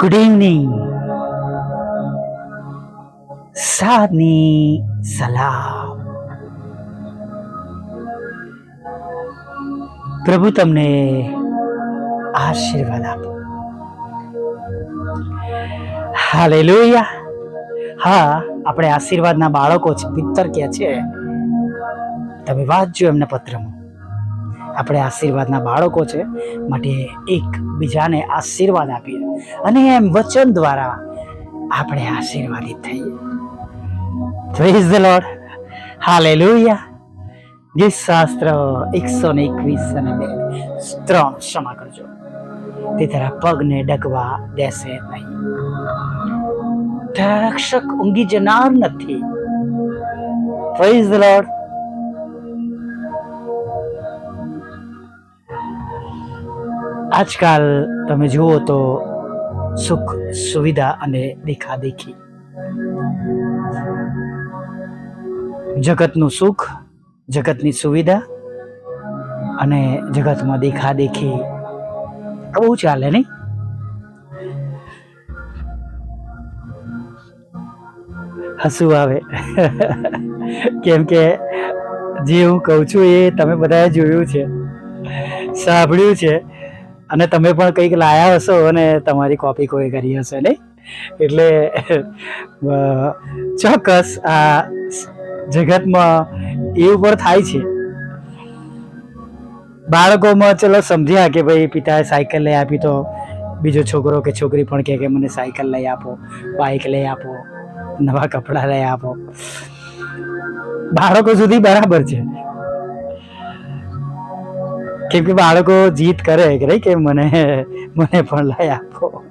Good evening સાદની સલામ પ્રભુ તમને આશીર્વાદ આપો. હાલેલુયા હા, આપણે આશીર્વાદના બાળકો છે પિત્તર કે છે. તમે વાંચજો એમના પત્રમાં. આપણે આશીર્વાદના બાળકો છે, માટે એકબીજાને આશીર્વાદ આપીએ અને એમ વચન દ્વારા આપણે આશીર્વાદિત થઈએ. પ્રેઝ ધ લોર્ડ લોહિયા ગીત શાસ્ત્ર એકસો ને એકવીસ અને બે. ત્રણ ક્ષમા કરજો. તે તારા પગને ડગવા દેશે નહીં. તારા રક્ષક ઊંઘી જનાર નથી. પ્રેઝ ધ લોર્ડ આજકાલ તમે જુઓ તો સુખ, સુવિધા અને દેખાદેખી જગતનું સુખ, જગતની સુવિધા અને જગતમાં દેખાદેખી બહુ ચાલે નહીં? હસવું આવે. કેમ કે જે હું કહું છું એ તમે બધાએ જોયું છે. સાંભળ્યું છે. અને તમે પણ કંઈક લાયા હશો અને તમારી કોપી કોઈ કરી હશે નહીં? એટલે ચોક્કસ આ જગતમાં એ ઉપર થાય છે. બાળકોમાં ચલો સમજ્યા કે ભાઈ પિતાએ સાયકલ લઈ આપી તો બીજો છોકરો કે છોકરી પણ કહે કે મને સાયકલ લઈ આપો બાઇક લઈ આપો, નવા કપડાં લઈ આપો. બાળકો સુધી બરાબર છે. કેમ કે બાળકો જીત કરે કે કે મને મને પણ લઈ આપો.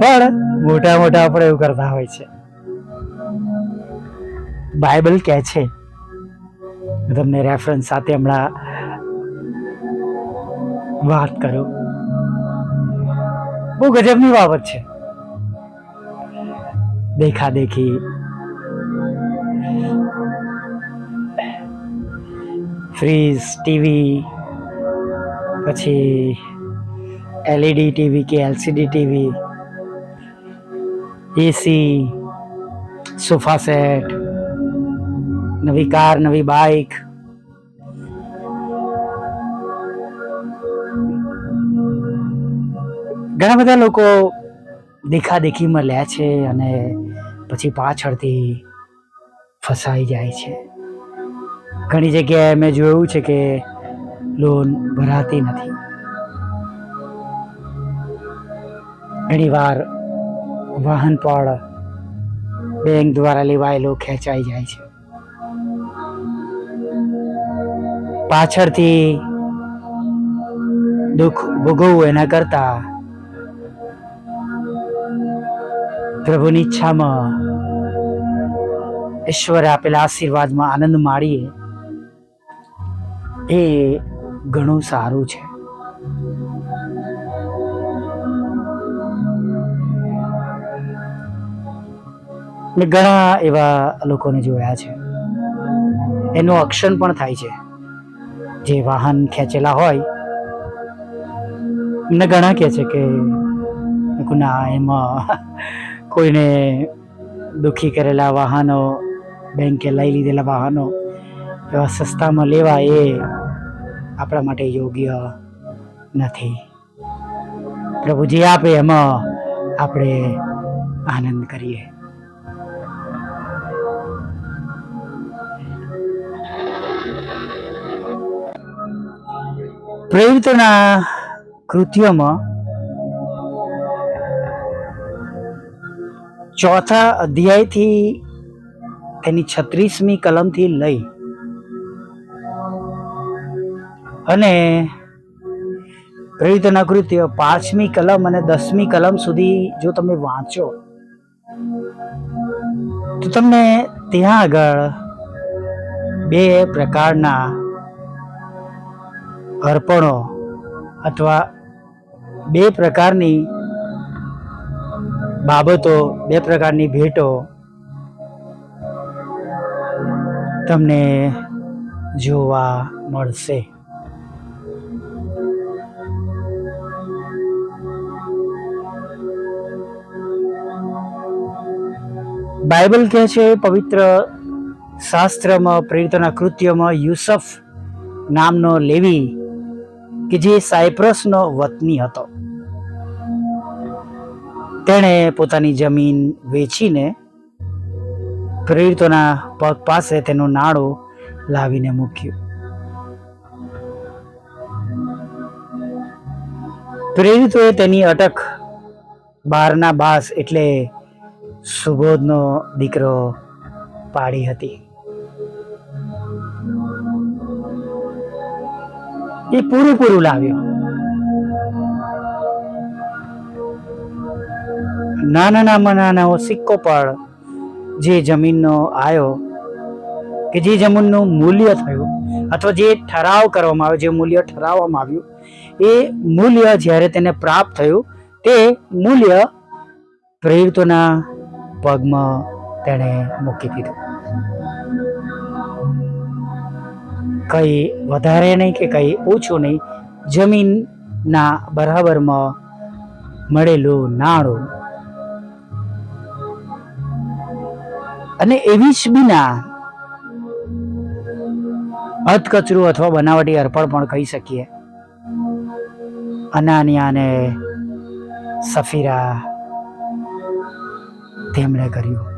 પણ મોટા મોટા આપણે એવું કરતા હોય છે. બાઇબલ કહે છે તમને રેફરન્સ સાથે હમણાં વાત કરું બહુ ગજબની બાબત છે. દેખા દેખી ફ્રીજ ટીવી, પછી એલઈડી ટીવી કે LCD TV, AC, sofa set, નવી કાર, નવી બાઇક ઘણા બધા લોકો દેખાદેખીમાં લે છે અને પછી પાછળથી ફસાઈ જાય છે. ઘણી જગ્યાએ મેં જોયું છે કે લોન ભરાતી નથી. ઘણીવાર વાહન પણ બેંક દ્વારા લેવાયેલો ખેંચાઈ જાય છે. પાછળથી દુઃખ ભોગવવું એના કરતા પ્રભુની ઈચ્છામાં ઈશ્વરે આપેલા આશીર્વાદમાં આનંદ માણીએ. એ ઘણું સારું છે. ને ઘણા એવા લોકોને જોયા છે. એનું અક્ષણ પણ થાય છે. જે વાહન ખેંચેલા હોય, એમને ઘણા કહે છે કે, ના, એમાં કોઈને દુઃખી કરેલા વાહનો, બેંકે લઈ લીધેલા વાહનો એવા સસ્તામાં લેવા એ આપણા માટે યોગ્ય નથી. પ્રભુજી આપે એમાં આપણે આનંદ કરીએ. પ્રેરિતોના કૃત્યોમાં ચોથા અધ્યાયથી તેની છત્રીસમી કલમથી લઈ અને પ્રેરિતના કૃત્ય પાંચમી કલમ અને દસમી કલમ સુધી જો તમે વાંચો, તો તમને ત્યાં આગળ બે પ્રકારના અર્પણો અથવા બે પ્રકારની બાબતો, બે પ્રકારની ભેટો તમને જોવા મળશે. બાઇબલ કહે છે, પવિત્ર શાસ્ત્રમાં, પ્રેરિતોના કૃત્યમાં યુસફ નામનો લેવી કે જે સાયપ્રસનો વતની હતો. તેણે પોતાની જમીન વેચીને પ્રેરિતોના પગ પાસે તેનું નાણું લાવીને મૂક્યું. પ્રેરિતોએ તેની અટક બારના બાસ એટલે સુબોધનો દીકરો પાડી હતી. એ પૂરું પૂરું લાવ્યો. નાના નાના નાનો સિક્કો પણ જે જમીનનો આવ્યો કે જે જમીનનું મૂલ્ય થયું, અથવા જે ઠરાવ કરવામાં આવ્યો, જે મૂલ્ય ઠરાવવામાં આવ્યું, એ મૂલ્ય જ્યારે તેને પ્રાપ્ત થયું, તે મૂલ્ય પ્રેરિતોના પગમાં તેણે મૂકી દીધું. કંઈ વધારે નહીં કે કંઈ ઓછું નહીં, જમીનના બરાબરમાં મળેલું નાણું અને એવી જ બીના અધકચરું અથવા બનાવટી અર્પણ પણ કહી શકીએ. અનાનિયાને સફીરા તેમણે કર્યું.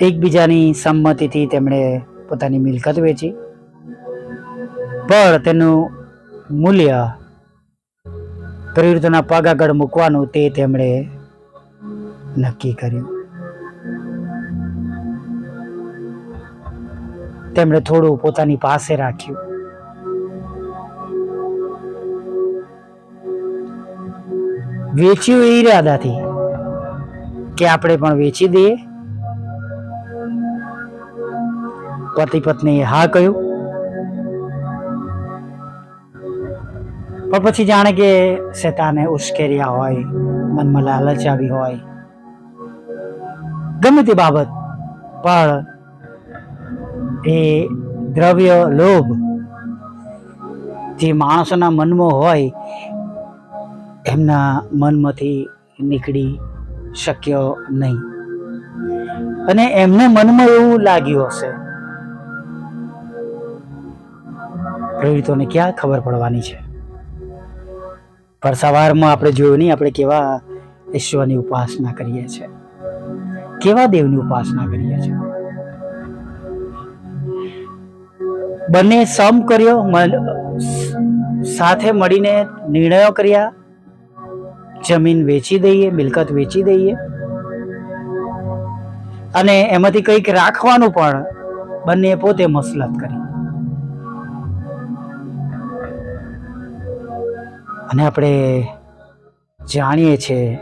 એકબીજાની સંમતિથી તેમણે પોતાની મિલકત વેચી, પણ તેનું મૂલ્ય પ્રવૃત્તિના પગ આગળ મૂકવાનું તે તેમણે નક્કી કર્યું. તેમણે થોડું પોતાની પાસે રાખ્યું. વેચ્યું એ ઈરાદાથી કે આપણે પણ વેચી દઈએ? પતિ પત્ની હા કહ્યું. પણ પછી જાણે કે શેતાને ઉશ્કેર્યા હોય, મનમાં લાલચ આવી હોય. ગમે તે બાબત, પણ એ દ્રવ્ય લોભ જે માણસોના મનમાં હોય એમના મનમાંથી નીકળી શક્યો નહીં. અને એમને મનમાં એવું લાગ્યું હશે. પ્રેરિતોને ક્યાં ખબર પડવાની છે? પર સવારમાં આપણે જોયું નહીં, આપણે કેવા ઈશ્વરની ઉપાસના કરીએ છીએ. કેવા દેવની ઉપાસના કરીએ છીએ? બંને સમ કર્યો સાથે મળીને નિર્ણયો કર્યા જમીન વેચી દઈએ, મિલકત વેચી દઈએ. અને એમાંથી કંઈક રાખવાનું પણ બંને પોતે મસલત કરી. અને આપણે જાણીએ છીએ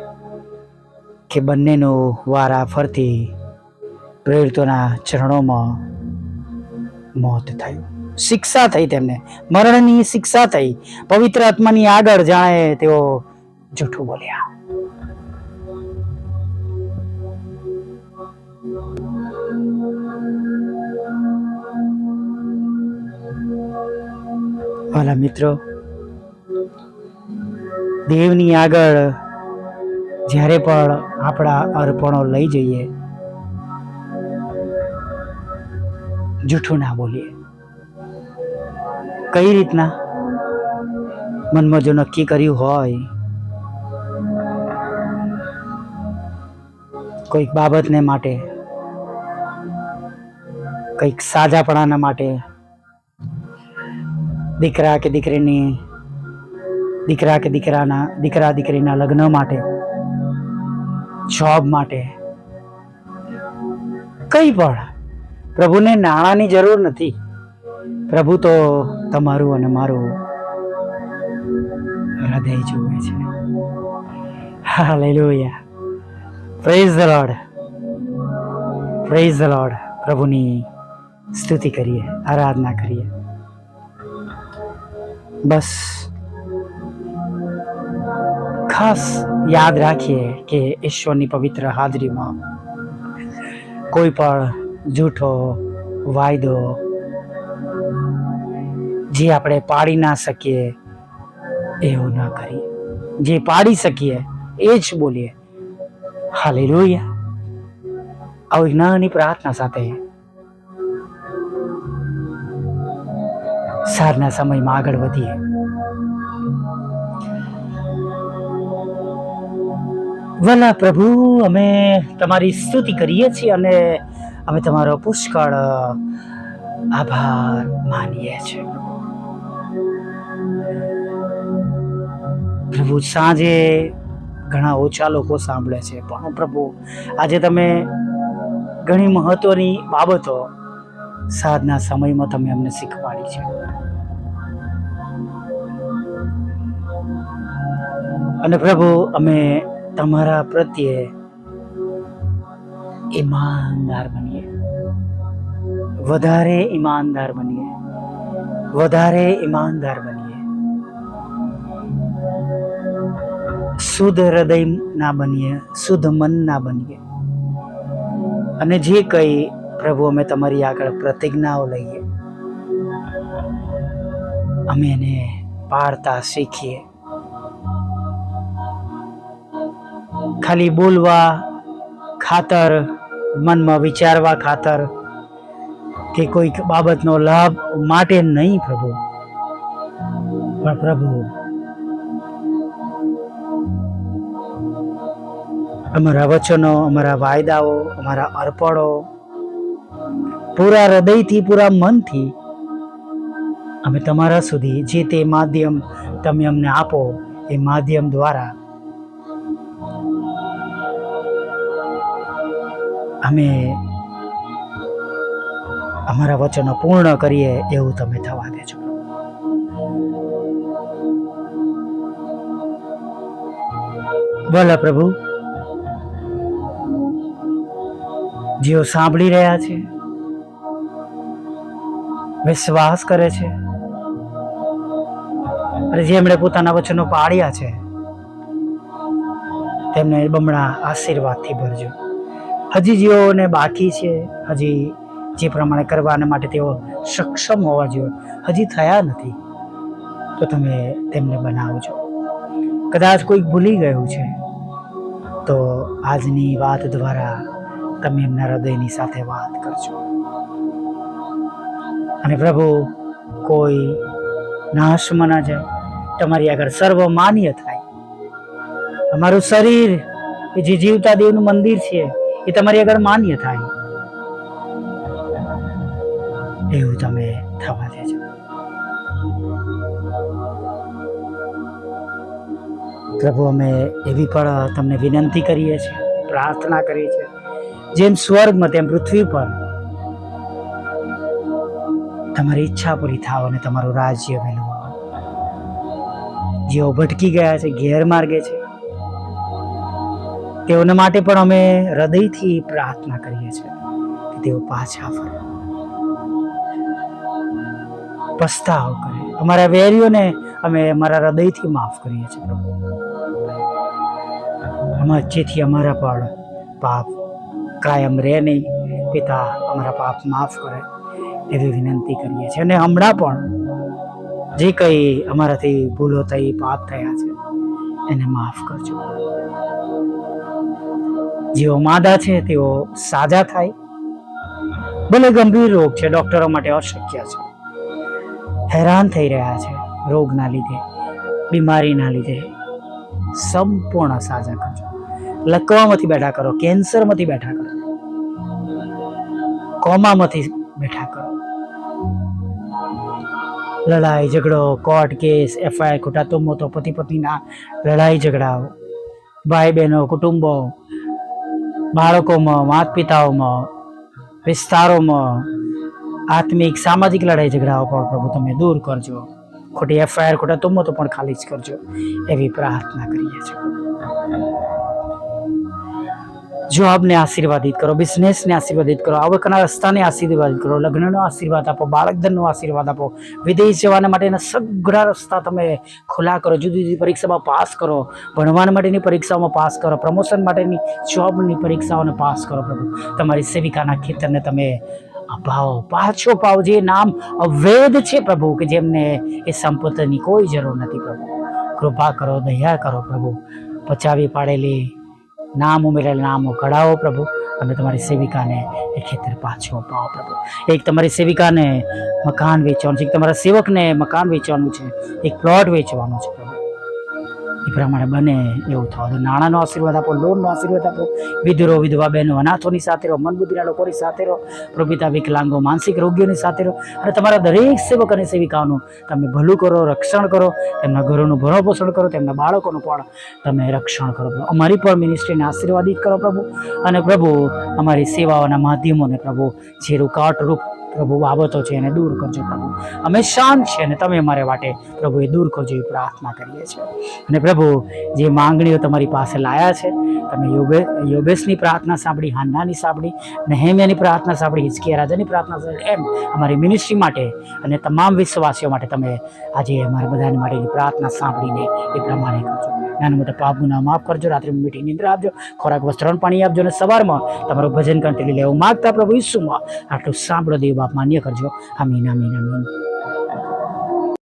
કે બંનેનું વારા ફરતી પ્રેરિતોના ચરણોમાં મોત થયું. શિક્ષા થઈ તેમને. મરણની શિક્ષા થઈ. પવિત્ર આત્માની આગળ જાણે તેઓ જૂઠું બોલ્યા. વાલા મિત્રો, દેવની આગળ જ્યારે પણ આપણા અર્પણો લઈ જઈએ, જૂઠું ના બોલીએ. કઈ રીતના? મનમાં જો નક્કી કર્યું હોય કોઈક બાબતને માટે, કંઈક સાજાપણાના માટે. દીકરા કે દીકરીની, દીકરા કે દીકરાના, દીકરા દીકરીના લગ્ન માટે જોબ માટે. કંઈ પણ. પ્રભુને નાણાંની જરૂર નથી. પ્રભુ તો તમારું અને મારું હૃદય જુએ છે. હા hallelujah. Praise the lord praise the lord પ્રભુની સ્તુતિ કરીએ, આરાધના કરીએ. બસ ખાસ યાદ રાખીએ કે ઈશ્વરની પવિત્ર હાજરીમાં કોઈ પણ જૂઠો, વાયદો જે આપણે પાડી ના શકીએ, એવું ના કરીએ. જે પાડી શકીએ, એ જ બોલીએ. હાલેલુયા. આવી નાની પ્રાર્થના સાથે. સારના સમયમાં આગળ વધીએ. વલા પ્રભુ, અમે તમારી સ્તુતિ કરીએ છીએ અને અમે તમારો પુષ્કળ આભાર માનીએ છીએ. પ્રભુ, સાંજે ઘણા ઓછા લોકો સાંભળે છે. પણ પ્રભુ, આજે તમે ઘણી મહત્વની બાબતો સાધના સમયમાં તમે અમને શીખવાડી છે. અને પ્રભુ, અમે તમારા પ્રત્યે ઈમાનદાર બનીએ. વધારે ઈમાનદાર બનીએ. વધારે ઈમાનદાર બનીએ. શુદ્ધ હૃદય ના બનીએ, શુદ્ધ મન ના બનીએ. અને જે કંઈ પ્રભુ અમે તમારી આગળ પ્રતિજ્ઞાઓ લઈએ, અમે એને પાળતા શીખીએ. ખાલી બોલવા ખાતર, મનમાં વિચારવા ખાતર કે કોઈક બાબતનો લાભ માટે નહીં પ્રભુ, પણ પ્રભુ અમારા વચનો, અમારા વાયદાઓ, અમારા અર્પણો, પૂરા હૃદયથી, પૂરા મનથી અમે તમારા સુધી જે તે માધ્યમ તમે અમને આપો, એ માધ્યમ દ્વારા અમે અમારા વચનો પૂર્ણ કરીએ એવું તમે થવા દેજો. બોલો પ્રભુ. જેઓ સાંભળી રહ્યા છે, વિશ્વાસ કરે છે અને જેમણે પોતાના વચનો પાળ્યા છે, તેમને બમણા આશીર્વાદથી ભરજો. હજી જેઓને બાકી છે, હજી જે પ્રમાણે કરવાના માટે તેઓ સક્ષમ હોવા જોઈએ, હજી થયા નથી, તો તમે તેમને બનાવજો. કદાચ કોઈક ભૂલી ગયું છે, તો આજની વાત દ્વારા તમે એમના હૃદયની સાથે વાત કરજો. અને પ્રભુ, કોઈ નાશમાં ના જાય. તમારી આગળ સર્વ માન્ય થાય. અમારું શરીર એ જે જીવતા દેવનું મંદિર છે, એ તમારી આગળ માન્ય થાય. એવું તમે થવા દેજો. પ્રભુ, અમે એવી પણ તમને વિનંતી કરીએ છીએ, પ્રાર્થના કરીએ છીએ. જેમ સ્વર્ગમાં, તેમ પૃથ્વી પર. તમારી ઈચ્છા પૂરી થાવ અને તમારું રાજ્ય આવે જેઓ ભટકી ગયા છે, ગેરમાર્ગે છે, તેઓને માટે પણ અમે હૃદયથી પ્રાર્થના કરીએ છીએ કે તેઓ પાછા ફરે. પસ્તાવ કરે. અમારા વેરીઓને અમે અમારા હૃદયથી માફ કરીએ છીએ, પ્રભુ. અમારા જેથી અમારા પણ પાપ કાયમ રહે નહીં. પિતા અમારા પાપ માફ કરે. એવી વિનંતી કરીએ છીએ. અને હમણાં પણ જે કંઈ અમારાથી ભૂલો થઈ, પાપ થયા છે, એને માફ કરજો. જેઓ માદા છે, તેઓ સાજા થાય. ભલે ગંભીર રોગ છે, ડોક્ટરો માટે અશક્ય છે. હેરાન થઈ રહ્યા છે, રોગના લીધે, બીમારીના લીધે. સંપૂર્ણ સાજા કરજો. લકવામાંથી બેઠા કરો, કેન્સરમાંથી બેઠા કરો. કોમામાંથી બેઠા કરો. લડાઈ, ઝઘડો, કોર્ટ કેસ, એફઆઈઆર ખોટા તુમ્મો તો પતિ પત્નીના લડાઈ ઝઘડાઓ. ભાઈ બહેનો, કુટુંબો, બાળકોમાં માત પિતાઓમાં વિસ્તારોમાં આત્મિક, સામાજિક લડાઈ ઝઘડાઓ પણ પ્રભુ તમે દૂર કરજો. ખોટી એફઆઈઆર ખોટા તો પણ ખાલી જ કરજો. એવી પ્રાર્થના કરીએ છીએ. જોબને આશીર્વાદિત કરો, બિઝનેસને આશીર્વાદિત કરો, આવકના રસ્તાને આશીર્વાદિત કરો, લગ્નનો આશીર્વાદ આપો, બાળકધનનો આશીર્વાદ આપો, વિદેશ જવાના માટેના સઘળા રસ્તા તમે ખુલ્લા કરો, જુદી જુદી પરીક્ષામાં પાસ કરો ભણવા માટેની પરીક્ષાઓમાં પાસ કરો, પ્રમોશન માટેની જોબની પરીક્ષાઓને પાસ કરો પ્રભુ. તમારી સેવિકાના ખેતરને તમે અભાવ પાછો પાવ, જે નામ અવૈધ છે પ્રભુ, કે જેમને એ સંપત્તિની કોઈ જરૂર નથી પ્રભુ. કૃપા કરો, દયા કરો પ્રભુ. પચાવી પાડેલી નામ ઉમેરેલ નામો કઢાવો પ્રભુ. અમે તમારી સેવિકાને એ ખેતર પાછો અપાવો પ્રભુ. એક તમારી સેવિકાને મકાન વેચવાનું છે, એક તમારા સેવકને મકાન વેચવાનું છે, એક પ્લોટ વેચવાનો છે પ્રભુ. એ પ્રમાણે બને એવું થવા દો. નાણાંનો આશીર્વાદ આપો, લોનનો આશીર્વાદ આપો. વિધરો, વિધવા બહેનો, અનાથોની સાથે રહો મનબુદ્ધિના લોકોની સાથે રહો, પ્રભુપિતા, વિકલાંગો, માનસિક રોગીઓની સાથે રહો. અને તમારા દરેક સેવક અને સેવિકાઓનું તમે ભલું કરો, રક્ષણ કરો, તેમના ઘરોનું ભરણ પોષણ કરો, તેમના બાળકોનું પણ તમે રક્ષણ કરો અમારી પણ મિનિસ્ટ્રીને આશીર્વાદિત કરો પ્રભુ. અને પ્રભુ, અમારી સેવાઓના માધ્યમોને પ્રભુ જે રૂકાવટ રૂપ પ્રભુ બાબતો છે એને દૂર કરજો પ્રભુ. અમે શાંત છે અને તમે અમારે માટે પ્રભુ એ દૂર કરજો એ પ્રાર્થના કરીએ છીએ. અને પ્રભુ, જે માંગણીઓ તમારી પાસે લાયા છે, તમે યોગે યોગેશની પ્રાર્થના સાંભળી, હાન્નાની સાંભળી, નહેમ્યાની પ્રાર્થના સાંભળી હિચકિયા રાજાની પ્રાર્થના સાંભળી, એમ અમારી મિનિસ્ટ્રી માટે અને તમામ વિશ્વાસીઓ માટે તમે આજે અમારા બધાની માટેની પ્રાર્થના સાંભળીને એ પ્રમાણે કરજો. નાના મોટા પાપ ગુના માફ કરજો. રાત્રે મીઠી નિંદ્રા આપજો. ખોરાક વસ્ત્રણ પાણી આપજો અને સવારમાં તમારું ભજન કંટીલી લેવું માગતા પ્રભુ ઈસુમાં. આટલું સાંભળો દેવ બાપ માન્ય કરજો. આમીન આમીન આમીન.